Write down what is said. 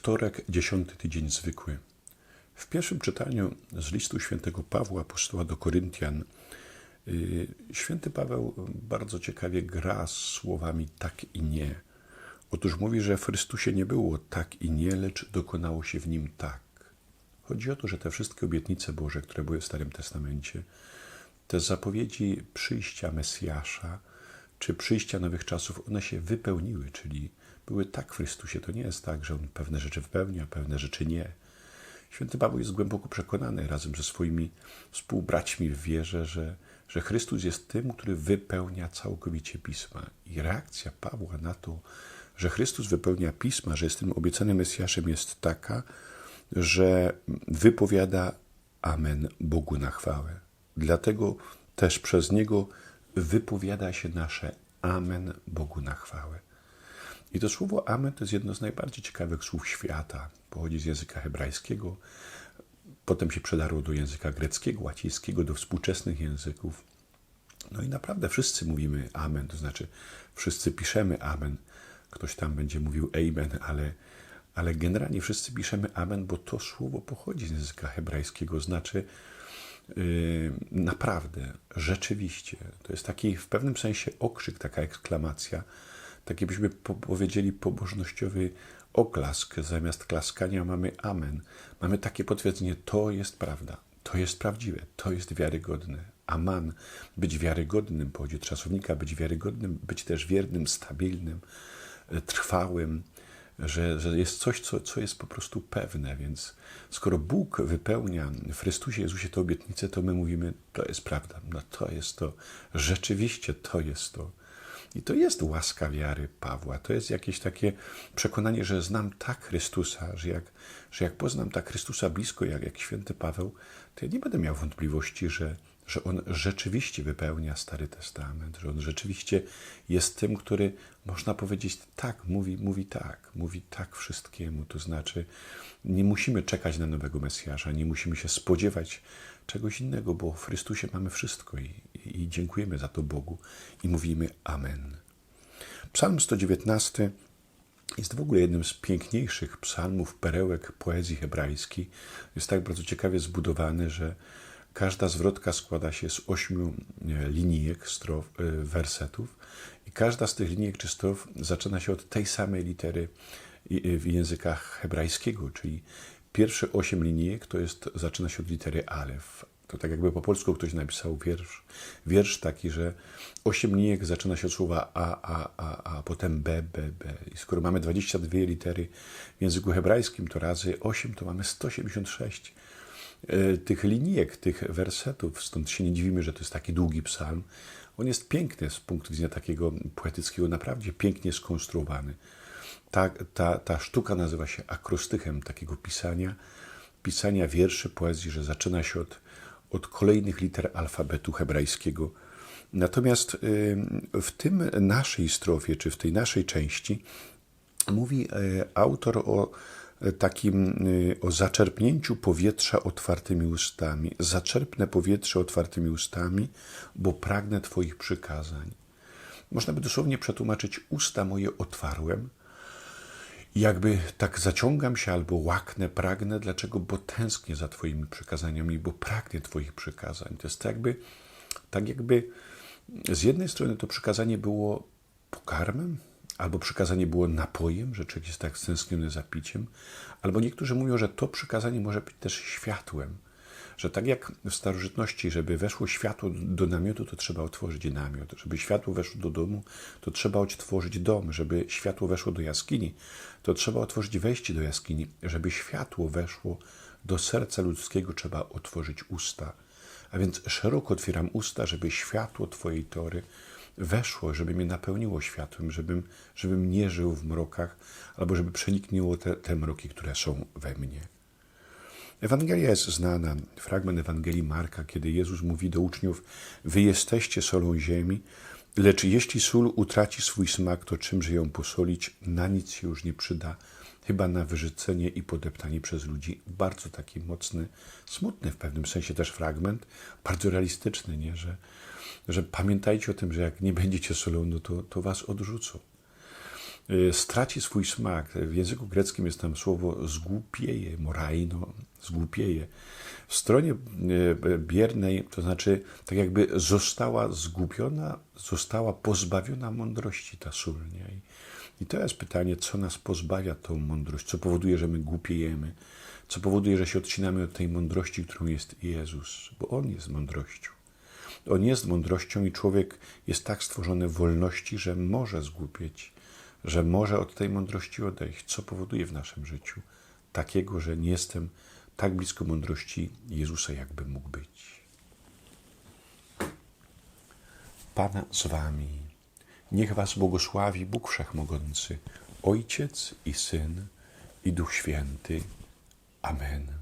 Wtorek, dziesiąty tydzień zwykły. W pierwszym czytaniu z listu świętego Pawła, apostoła do Koryntian, y, święty Paweł bardzo ciekawie gra z słowami tak i nie. Otóż mówi, że w Chrystusie nie było tak i nie, lecz dokonało się w nim tak. Chodzi o to, że te wszystkie obietnice Boże, które były w Starym Testamencie, te zapowiedzi przyjścia Mesjasza, czy przyjścia nowych czasów, one się wypełniły, czyli były tak w Chrystusie. To nie jest tak, że on pewne rzeczy wypełnia, pewne rzeczy nie. Święty Paweł jest głęboko przekonany razem ze swoimi współbraćmi w wierze, że, że Chrystus jest tym, który wypełnia całkowicie pisma. I reakcja Pawła na to, że Chrystus wypełnia pisma, że jest tym obiecanym Mesjaszem, jest taka, że wypowiada Amen Bogu na chwałę. Dlatego też przez niego wypowiada się nasze Amen Bogu na chwałę. I to słowo Amen to jest jedno z najbardziej ciekawych słów świata. Pochodzi z języka hebrajskiego, potem się przedarło do języka greckiego, łacińskiego, do współczesnych języków. No i naprawdę wszyscy mówimy Amen, to znaczy wszyscy piszemy Amen. Ktoś tam będzie mówił Amen, ale, ale generalnie wszyscy piszemy Amen, bo to słowo pochodzi z języka hebrajskiego, znaczy yy, naprawdę, rzeczywiście. To jest taki w pewnym sensie okrzyk, taka eksklamacja taki powiedzieli pobożnościowy oklask. Zamiast klaskania mamy amen. Mamy takie potwierdzenie, to jest prawda, to jest prawdziwe, to jest wiarygodne. Aman, być wiarygodnym pochodzi od czasownika, być wiarygodnym, być też wiernym, stabilnym, e, trwałym, że, że jest coś, co, co jest po prostu pewne. Więc skoro Bóg wypełnia w Chrystusie Jezusie tę obietnicę, to my mówimy, to jest prawda, no to jest to, rzeczywiście to jest to. I to jest łaska wiary Pawła. To jest jakieś takie przekonanie, że znam tak Chrystusa, że jak, że jak poznam tak Chrystusa blisko, jak, jak święty Paweł, to ja nie będę miał wątpliwości, że, że on rzeczywiście wypełnia Stary Testament, że on rzeczywiście jest tym, który można powiedzieć tak, mówi, mówi tak, mówi tak wszystkiemu. To znaczy, nie musimy czekać na nowego Mesjasza, nie musimy się spodziewać czegoś innego, bo w Chrystusie mamy wszystko i, i dziękujemy za to Bogu i mówimy Amen. Psalm 119 jest w ogóle jednym z piękniejszych psalmów, perełek poezji hebrajskiej. Jest tak bardzo ciekawie zbudowany, że każda zwrotka składa się z ośmiu e, linijek, strof, e, wersetów i każda z tych linijek czy strof zaczyna się od tej samej litery w językach hebrajskiego, czyli Pierwsze osiem linijek to jest, zaczyna się od litery alef. To tak jakby po polsku ktoś napisał wiersz, wiersz taki, że osiem linijek zaczyna się od słowa a, a, a, a, potem b, b, b. I skoro mamy 22 litery w języku hebrajskim, to razy 8 to mamy 176 e, tych linijek, tych wersetów. Stąd się nie dziwimy, że to jest taki długi psalm. On jest piękny z punktu widzenia takiego poetyckiego, naprawdę pięknie skonstruowany. Ta, ta, ta sztuka nazywa się akrostychem takiego pisania, pisania wierszy, poezji, że zaczyna się od, od kolejnych liter alfabetu hebrajskiego. Natomiast w tym naszej strofie, czy w tej naszej części, mówi e, autor o takim, o zaczerpnięciu powietrza otwartymi ustami. Zaczerpnę powietrze otwartymi ustami, bo pragnę Twoich przykazań. Można by dosłownie przetłumaczyć: Usta moje otwarłem, jakby tak zaciągam się albo łaknę, pragnę. Dlaczego? Bo tęsknię za Twoimi przykazaniami, bo pragnię Twoich przykazań. To jest tak jakby, tak jakby z jednej strony to przykazanie było pokarmem, albo przykazanie było napojem, że człowiek jest tak stęskniony za piciem, albo niektórzy mówią, że to przykazanie może być też światłem że tak jak w starożytności, żeby weszło światło do namiotu, to trzeba otworzyć namiot. Żeby światło weszło do domu, to trzeba otworzyć dom. Żeby światło weszło do jaskini, to trzeba otworzyć wejście do jaskini. Żeby światło weszło do serca ludzkiego, trzeba otworzyć usta. A więc szeroko otwieram usta, żeby światło Twojej tory weszło, żeby mnie napełniło światłem, żebym, żebym nie żył w mrokach, albo żeby przeniknęło te, te mroki, które są we mnie. Ewangelia jest znana, fragment Ewangelii Marka, kiedy Jezus mówi do uczniów: Wy jesteście solą ziemi, lecz jeśli sól utraci swój smak, to czymże ją posolić? Na nic się już nie przyda, chyba na wyrzucenie i podeptanie przez ludzi. Bardzo taki mocny, smutny w pewnym sensie też fragment, bardzo realistyczny, nie? Że, że pamiętajcie o tym, że jak nie będziecie solą, no to, to was odrzucą. Y, straci swój smak. W języku greckim jest tam słowo zgłupieje, moraino, zgłupieje. W stronie y, biernej, to znaczy tak jakby została zgubiona, została pozbawiona mądrości ta sól. Nie? I to jest pytanie, co nas pozbawia tą mądrość, co powoduje, że my głupiejemy, co powoduje, że się odcinamy od tej mądrości, którą jest Jezus, bo On jest mądrością. On jest mądrością i człowiek jest tak stworzony w wolności, że może zgłupieć, że może od tej mądrości odejść. Co powoduje w naszym życiu takiego, że nie jestem tak blisko mądrości Jezusa, jakby mógł być. Pan z wami. Niech was błogosławi Bóg Wszechmogący, Ojciec i Syn i Duch Święty. Amen.